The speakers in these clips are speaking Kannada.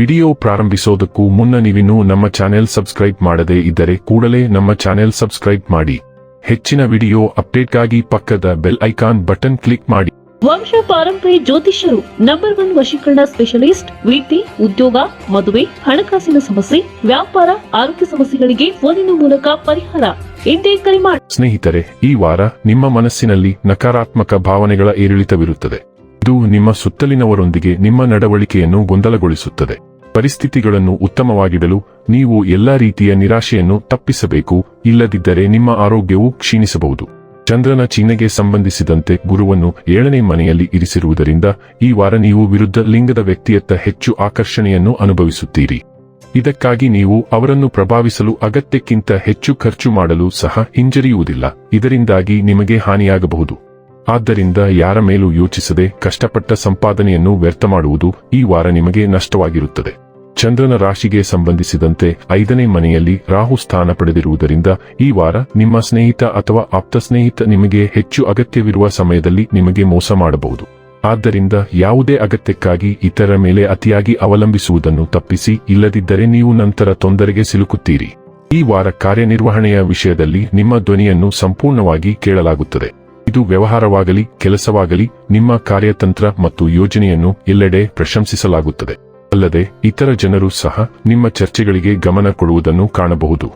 ವಿಡಿಯೋ ಪ್ರಾರಂಭಿಸೋದಕ್ಕೂ ಮುನ್ನ ನೀವಿನ್ನೂ ನಮ್ಮ ಚಾನೆಲ್ ಸಬ್ಸ್ಕ್ರೈಬ್ ಮಾಡದೇ ಇದ್ದರೆ ಕೂಡಲೇ ನಮ್ಮ ಚಾನೆಲ್ ಸಬ್ಸ್ಕ್ರೈಬ್ ಮಾಡಿ. ಹೆಚ್ಚಿನ ವಿಡಿಯೋ ಅಪ್ಡೇಟ್ಗಾಗಿ ಪಕ್ಕದ ಬೆಲ್ ಐಕಾನ್ ಬಟನ್ ಕ್ಲಿಕ್ ಮಾಡಿ. ವಂಶ ಪಾರಂಪರೆ ಜ್ಯೋತಿಷ್ಯರು ನಂಬರ್ ಒನ್ ವಶೀಕರಣ ಸ್ಪೆಷಲಿಸ್ಟ್ ವಿದ್ಯೆ ಉದ್ಯೋಗ ಮದುವೆ ಹಣಕಾಸಿನ ಸಮಸ್ಯೆ ವ್ಯಾಪಾರ ಆರೋಗ್ಯ ಸಮಸ್ಯೆಗಳಿಗೆ ಫೋನಿನ ಮೂಲಕ ಪರಿಹಾರ ಎಂದೇ ಕರೆ ಮಾಡಿ. ಸ್ನೇಹಿತರೆ ಈ ವಾರ ನಿಮ್ಮ ಮನಸ್ಸಿನಲ್ಲಿ ನಕಾರಾತ್ಮಕ ಭಾವನೆಗಳ ಏರಿಳಿತವಿರುತ್ತದೆ. ಇದು ನಿಮ್ಮ ಸುತ್ತಲಿನವರೊಂದಿಗೆ ನಿಮ್ಮ ನಡವಳಿಕೆಯನ್ನು ಗೊಂದಲಗೊಳಿಸುತ್ತದೆ. ಪರಿಸ್ಥಿತಿಗಳನ್ನು ಉತ್ತಮವಾಗಿಡಲು ನೀವು ಎಲ್ಲಾ ರೀತಿಯ ನಿರಾಶೆಯನ್ನು ತಪ್ಪಿಸಬೇಕು, ಇಲ್ಲದಿದ್ದರೆ ನಿಮ್ಮ ಆರೋಗ್ಯವು ಕ್ಷೀಣಿಸಬಹುದು. ಚಂದ್ರನ ಚಿಹ್ನೆಗೆ ಸಂಬಂಧಿಸಿದಂತೆ ಗುರುವನ್ನು ಏಳನೇ ಮನೆಯಲ್ಲಿ ಇರಿಸಿರುವುದರಿಂದ ಈ ವಾರ ನೀವು ವಿರುದ್ಧ ಲಿಂಗದ ವ್ಯಕ್ತಿಯತ್ತ ಹೆಚ್ಚು ಆಕರ್ಷಣೆಯನ್ನು ಅನುಭವಿಸುತ್ತೀರಿ. ಇದಕ್ಕಾಗಿ ನೀವು ಅವರನ್ನು ಪ್ರಭಾವಿಸಲು ಅಗತ್ಯಕ್ಕಿಂತ ಹೆಚ್ಚು ಖರ್ಚು ಮಾಡಲು ಸಹ ಹಿಂಜರಿಯುವುದಿಲ್ಲ. ಇದರಿಂದಾಗಿ ನಿಮಗೆ ಹಾನಿಯಾಗಬಹುದು. ಆದ್ದರಿಂದ ಯಾರ ಮೇಲೂ ಯೋಚಿಸದೆ ಕಷ್ಟಪಟ್ಟ ಸಂಪಾದನೆಯನ್ನು ವ್ಯರ್ಥ ಮಾಡುವುದು ಈ ವಾರ ನಿಮಗೆ ನಷ್ಟವಾಗಿರುತ್ತದೆ. ಚಂದ್ರನ ರಾಶಿಗೆ ಸಂಬಂಧಿಸಿದಂತೆ ಐದನೇ ಮನೆಯಲ್ಲಿ ರಾಹು ಸ್ಥಾನ ಪಡೆದಿರುವುದರಿಂದ ಈ ವಾರ ನಿಮ್ಮ ಸ್ನೇಹಿತ ಅಥವಾ ಆಪ್ತ ಸ್ನೇಹಿತ ನಿಮಗೆ ಹೆಚ್ಚು ಅಗತ್ಯವಿರುವ ಸಮಯದಲ್ಲಿ ನಿಮಗೆ ಮೋಸ ಮಾಡಬಹುದು. ಆದ್ದರಿಂದ ಯಾವುದೇ ಅಗತ್ಯಕ್ಕಾಗಿ ಇತರ ಮೇಲೆ ಅತಿಯಾಗಿ ಅವಲಂಬಿಸುವುದನ್ನು ತಪ್ಪಿಸಿ ಇಲ್ಲದಿದ್ದರೆ ನೀವು ನಂತರ ತೊಂದರೆಗೆ ಸಿಲುಕುತ್ತೀರಿ. ಈ ವಾರ ಕಾರ್ಯನಿರ್ವಹಣೆಯ ವಿಷಯದಲ್ಲಿ ನಿಮ್ಮ ಧ್ವನಿಯನ್ನು ಸಂಪೂರ್ಣವಾಗಿ ಕೇಳಲಾಗುತ್ತದೆ. ಇದು ವ್ಯವಹಾರವಾಗಲಿ, ಕೆಲಸವಾಗಲಿ, ನಿಮ್ಮ ಕಾರ್ಯತಂತ್ರ ಮತ್ತು ಯೋಜನೆಯನ್ನು ಎಲ್ಲೆಡೆ ಪ್ರಶಂಸಿಸಲಾಗುತ್ತದೆ. ಅಲ್ಲದೆ, ಇತರ ಜನರು ಸಹ ನಿಮ್ಮ ಚರ್ಚೆಗಳಿಗೆ ಗಮನ ಕೊಡುವುದನ್ನು ಕಾಣಬಹುದು.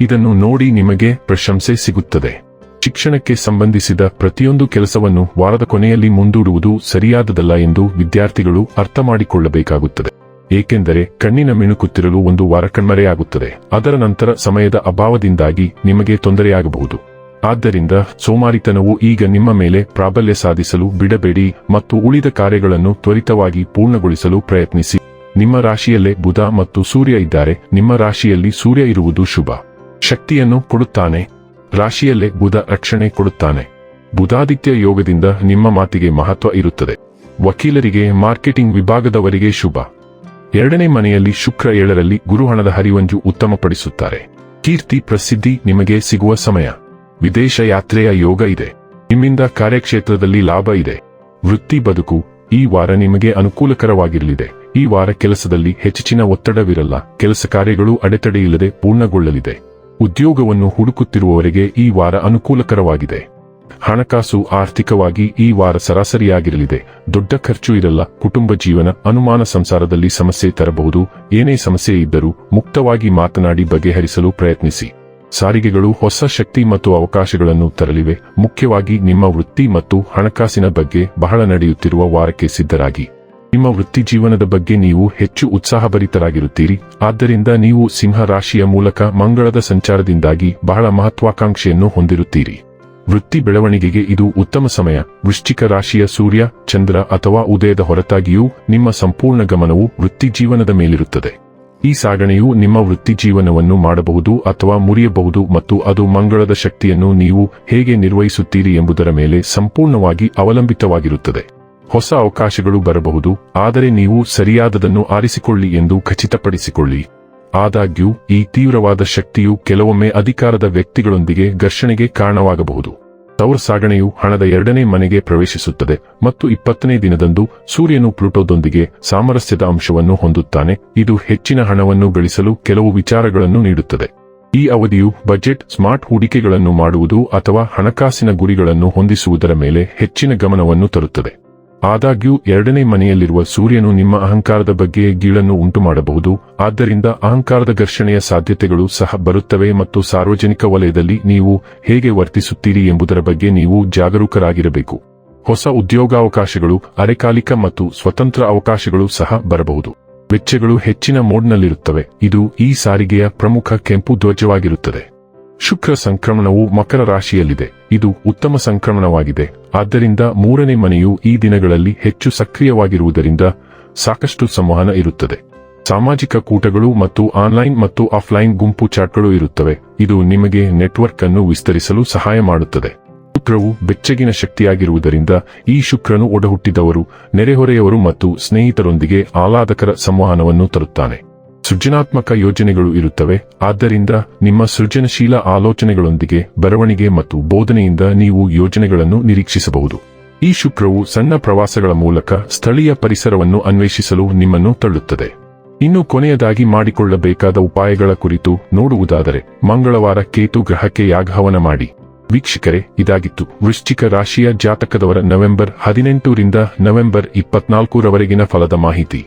ಇದನ್ನು ನೋಡಿ ನಿಮಗೆ ಪ್ರಶಂಸೆ ಸಿಗುತ್ತದೆ. ಶಿಕ್ಷಣಕ್ಕೆ ಸಂಬಂಧಿಸಿದ ಪ್ರತಿಯೊಂದು ಕೆಲಸವನ್ನು ವಾರದ ಕೊನೆಯಲ್ಲಿ ಮುಂದೂಡುವುದು ಸರಿಯಾದದಲ್ಲ ಎಂದು ವಿದ್ಯಾರ್ಥಿಗಳು ಅರ್ಥ ಮಾಡಿಕೊಳ್ಳಬೇಕಾಗುತ್ತದೆ. ಏಕೆಂದರೆ, ಕಣ್ಣಿನ ಮಿಣುಕುತ್ತಿರಲು ಒಂದು ವಾರ ಕಣ್ಮರೆಯಾಗುತ್ತದೆ ಅದರ ನಂತರ ಸಮಯದ ಅಭಾವದಿಂದಾಗಿ ನಿಮಗೆ ತೊಂದರೆಯಾಗಬಹುದು. ಆದ್ದರಿಂದ ಸೋಮಾರಿತನವು ಈಗ ನಿಮ್ಮ ಮೇಲೆ ಪ್ರಾಬಲ್ಯ ಸಾಧಿಸಲು ಬಿಡಬೇಡಿ ಮತ್ತು ಉಳಿದ ಕಾರ್ಯಗಳನ್ನು ತ್ವರಿತವಾಗಿ ಪೂರ್ಣಗೊಳಿಸಲು ಪ್ರಯತ್ನಿಸಿ. ನಿಮ್ಮ ರಾಶಿಯಲ್ಲೇ ಬುಧ ಮತ್ತು ಸೂರ್ಯ ಇದ್ದಾರೆ. ನಿಮ್ಮ ರಾಶಿಯಲ್ಲಿ ಸೂರ್ಯ ಇರುವುದು ಶುಭ. ಶಕ್ತಿಯನ್ನು ಕೊಡುತ್ತಾನೆ. ರಾಶಿಯಲ್ಲೇ ಬುಧ ರಕ್ಷಣೆ ಕೊಡುತ್ತಾನೆ. ಬುಧಾದಿತ್ಯ ಯೋಗದಿಂದ ನಿಮ್ಮ ಮಾತಿಗೆ ಮಹತ್ವ ಇರುತ್ತದೆ. ವಕೀಲರಿಗೆ, ಮಾರ್ಕೆಟಿಂಗ್ ವಿಭಾಗದವರಿಗೆ ಶುಭ. ಎರಡನೇ ಮನೆಯಲ್ಲಿ ಶುಕ್ರ ಏಳರಲ್ಲಿ ಗುರುಹಣದ ಹರಿವಂಜು ಉತ್ತಮಪಡಿಸುತ್ತಾರೆ. ಕೀರ್ತಿ, ಪ್ರಸಿದ್ಧಿ ನಿಮಗೆ ಸಿಗುವ ಸಮಯ. ವಿದೇಶ ಯಾತ್ರೆಯ ಯೋಗ ಇದೆ. ನಿಮ್ಮಿಂದ ಕಾರ್ಯಕ್ಷೇತ್ರದಲ್ಲಿ ಲಾಭ ಇದೆ. ವೃತ್ತಿ ಬದುಕು ಈ ವಾರ ನಿಮಗೆ ಅನುಕೂಲಕರವಾಗಿರಲಿದೆ. ಈ ವಾರ ಕೆಲಸದಲ್ಲಿ ಹೆಚ್ಚಿನ ಒತ್ತಡವಿರಲ್ಲ. ಕೆಲಸ ಕಾರ್ಯಗಳು ಅಡೆತಡೆಯಿಲ್ಲದೆ ಪೂರ್ಣಗೊಳ್ಳಲಿದೆ. ಉದ್ಯೋಗವನ್ನು ಹುಡುಕುತ್ತಿರುವವರಿಗೆ ಈ ವಾರ ಅನುಕೂಲಕರವಾಗಿದೆ. ಹಣಕಾಸು ಆರ್ಥಿಕವಾಗಿ ಈ ವಾರ ಸರಾಸರಿಯಾಗಿರಲಿದೆ. ದೊಡ್ಡ ಖರ್ಚು ಇರಲ್ಲ. ಕುಟುಂಬ ಜೀವನ, ಅನುಮಾನ ಸಂಸಾರದಲ್ಲಿ ಸಮಸ್ಯೆ ತರಬಹುದು. ಏನೇ ಸಮಸ್ಯೆ ಇದ್ದರೂ ಮುಕ್ತವಾಗಿ ಮಾತನಾಡಿ ಬಗೆಹರಿಸಲು ಪ್ರಯತ್ನಿಸಿ. ಸಾರಿಗೆಗಳು ಹೊಸ ಶಕ್ತಿ ಮತ್ತು ಅವಕಾಶಗಳನ್ನು ತರಲಿವೆ. ಮುಖ್ಯವಾಗಿ ನಿಮ್ಮ ವೃತ್ತಿ ಮತ್ತು ಹಣಕಾಸಿನ ಬಗ್ಗೆ ಬಹಳ ನಡೆಯುತ್ತಿರುವ ವಾರಕ್ಕೆ ಸಿದ್ಧರಾಗಿ. ನಿಮ್ಮ ವೃತ್ತಿ ಜೀವನದ ಬಗ್ಗೆ ನೀವು ಹೆಚ್ಚು ಉತ್ಸಾಹಭರಿತರಾಗಿರುತ್ತೀರಿ. ಆದ್ದರಿಂದ ನೀವು ಸಿಂಹ ರಾಶಿಯ ಮೂಲಕ ಮಂಗಳದ ಸಂಚಾರದಿಂದಾಗಿ ಬಹಳ ಮಹತ್ವಾಕಾಂಕ್ಷೆಯನ್ನು ಹೊಂದಿರುತ್ತೀರಿ. ವೃತ್ತಿ ಬೆಳವಣಿಗೆಗೆ ಇದು ಉತ್ತಮ ಸಮಯ. ವೃಶ್ಚಿಕ ರಾಶಿಯ ಸೂರ್ಯ, ಚಂದ್ರ ಅಥವಾ ಉದಯದ ಹೊರತಾಗಿಯೂ ನಿಮ್ಮ ಸಂಪೂರ್ಣ ಗಮನವು ವೃತ್ತಿ ಜೀವನದ ಮೇಲಿರುತ್ತದೆ. ಈ ಸಾಗಣೆಯು ನಿಮ್ಮ ವೃತ್ತಿ ಜೀವನವನ್ನು ಮಾಡಬಹುದು ಅಥವಾ ಮುರಿಯಬಹುದು ಮತ್ತು ಅದು ಮಂಗಳದ ಶಕ್ತಿಯನ್ನು ನೀವು ಹೇಗೆ ನಿರ್ವಹಿಸುತ್ತೀರಿ ಎಂಬುದರ ಮೇಲೆ ಸಂಪೂರ್ಣವಾಗಿ ಅವಲಂಬಿತವಾಗಿರುತ್ತದೆ. ಹೊಸ ಅವಕಾಶಗಳು ಬರಬಹುದು, ಆದರೆ ನೀವು ಸರಿಯಾದದನ್ನು ಆರಿಸಿಕೊಳ್ಳಿ ಎಂದು ಖಚಿತಪಡಿಸಿಕೊಳ್ಳಿ. ಆದಾಗ್ಯೂ, ಈ ತೀವ್ರವಾದ ಶಕ್ತಿಯು ಕೆಲವೊಮ್ಮೆ ಅಧಿಕಾರದ ವ್ಯಕ್ತಿಗಳೊಂದಿಗೆ ಘರ್ಷಣೆಗೆ ಕಾರಣವಾಗಬಹುದು. ತೌರ ಸಾಗಣೆಯು ಹಣದ ಎರಡನೇ ಮನೆಗೆ ಪ್ರವೇಶಿಸುತ್ತದೆ ಮತ್ತು ಇಪ್ಪತ್ತನೇ ದಿನದಂದು ಸೂರ್ಯನು ಪ್ಲೂಟೋದೊಂದಿಗೆ ಸಾಮರಸ್ಯದ ಅಂಶವನ್ನು ಹೊಂದುತ್ತಾನೆ. ಇದು ಹೆಚ್ಚಿನ ಹಣವನ್ನು ಗಳಿಸಲು ಕೆಲವು ವಿಚಾರಗಳನ್ನು ನೀಡುತ್ತದೆ. ಈ ಅವಧಿಯು ಬಜೆಟ್, ಸ್ಮಾರ್ಟ್ ಹೂಡಿಕೆಗಳನ್ನು ಮಾಡುವುದು ಅಥವಾ ಹಣಕಾಸಿನ ಗುರಿಗಳನ್ನು ಹೊಂದಿಸುವುದರ ಮೇಲೆ ಹೆಚ್ಚಿನ ಗಮನವನ್ನು ತರುತ್ತದೆ. ಆದಾಗ್ಯೂ ಎರಡನೇ ಮನೆಯಲ್ಲಿರುವ ಸೂರ್ಯನು ನಿಮ್ಮ ಅಹಂಕಾರದ ಬಗ್ಗೆ ಗೀಳನ್ನು ಉಂಟು ಮಾಡಬಹುದು ಆದ್ದರಿಂದ ಅಹಂಕಾರದ ಘರ್ಷಣೆಯ ಸಾಧ್ಯತೆಗಳು ಸಹ ಬರುತ್ತವೆ ಮತ್ತು ಸಾರ್ವಜನಿಕ ವಲಯದಲ್ಲಿ ನೀವು ಹೇಗೆ ವರ್ತಿಸುತ್ತೀರಿ ಎಂಬುದರ ಬಗ್ಗೆ ನೀವು ಜಾಗರೂಕರಾಗಿರಬೇಕು. ಹೊಸ ಉದ್ಯೋಗಾವಕಾಶಗಳು, ಅರೆಕಾಲಿಕ ಮತ್ತು ಸ್ವತಂತ್ರ ಅವಕಾಶಗಳು ಸಹ ಬರಬಹುದು. ವೆಚ್ಚಗಳು ಹೆಚ್ಚಿನ ಮೋಡ್ನಲ್ಲಿರುತ್ತವೆ, ಇದು ಈ ಸಾರಿಗೆಯ ಪ್ರಮುಖ ಕೆಂಪು ಧ್ವಜವಾಗಿರುತ್ತದೆ. ಶುಕ್ರ ಸಂಕ್ರಮಣವು ಮಕರ ರಾಶಿಯಲ್ಲಿದೆ. ಇದು ಉತ್ತಮ ಸಂಕ್ರಮಣವಾಗಿದೆ. ಆದ್ದರಿಂದ ಮೂರನೇ ಮನೆಯು ಈ ದಿನಗಳಲ್ಲಿ ಹೆಚ್ಚು ಸಕ್ರಿಯವಾಗಿರುವುದರಿಂದ ಸಾಕಷ್ಟು ಸಂವಹನ ಇರುತ್ತದೆ. ಸಾಮಾಜಿಕ ಕೂಟಗಳು ಮತ್ತು ಆನ್ಲೈನ್ ಮತ್ತು ಆಫ್ಲೈನ್ ಗುಂಪು ಚಾಟ್ಗಳು ಇರುತ್ತವೆ. ಇದು ನಿಮಗೆ ನೆಟ್ವರ್ಕ್ ಅನ್ನು ವಿಸ್ತರಿಸಲು ಸಹಾಯ ಮಾಡುತ್ತದೆ. ಶುಕ್ರವು ಬೆಚ್ಚಗಿನ ಶಕ್ತಿಯಾಗಿರುವುದರಿಂದ ಈ ಶುಕ್ರನು ಒಡಹುಟ್ಟಿದವರು, ನೆರೆಹೊರೆಯವರು ಮತ್ತು ಸ್ನೇಹಿತರೊಂದಿಗೆ ಆಹ್ಲಾದಕರ ಸಂವಹನವನ್ನು ತರುತ್ತಾನೆ. ಸೃಜನಾತ್ಮಕ ಯೋಜನೆಗಳು ಇರುತ್ತವೆ. ಆದ್ದರಿಂದ ನಿಮ್ಮ ಸೃಜನಶೀಲ ಆಲೋಚನೆಗಳೊಂದಿಗೆ ಬರವಣಿಗೆ ಮತ್ತು ಬೋಧನೆಯಿಂದ ನೀವು ಯೋಜನೆಗಳನ್ನು ನಿರೀಕ್ಷಿಸಬಹುದು. ಈ ಶುಕ್ರವು ಸಣ್ಣ ಪ್ರವಾಸಗಳ ಮೂಲಕ ಸ್ಥಳೀಯ ಪರಿಸರವನ್ನು ಅನ್ವೇಷಿಸಲು ನಿಮ್ಮನ್ನು ತಳ್ಳುತ್ತದೆ. ಇನ್ನು ಕೊನೆಯದಾಗಿ ಮಾಡಿಕೊಳ್ಳಬೇಕಾದ ಉಪಾಯಗಳ ಕುರಿತು ನೋಡುವುದಾದರೆ, ಮಂಗಳವಾರ ಕೇತು ಗ್ರಹಕ್ಕೆ ಯಾಗಹವನ ಮಾಡಿ. ವೀಕ್ಷಕರೇ, ಇದಾಗಿತ್ತು. ವೃಶ್ಚಿಕ ರಾಶಿಯ ಜಾತಕದವರ ನವೆಂಬರ್ ಹದಿನೆಂಟರಿಂದ ನವೆಂಬರ್ ಇಪ್ಪತ್ನಾಲ್ಕರವರೆಗಿನ ಫಲದ ಮಾಹಿತಿ.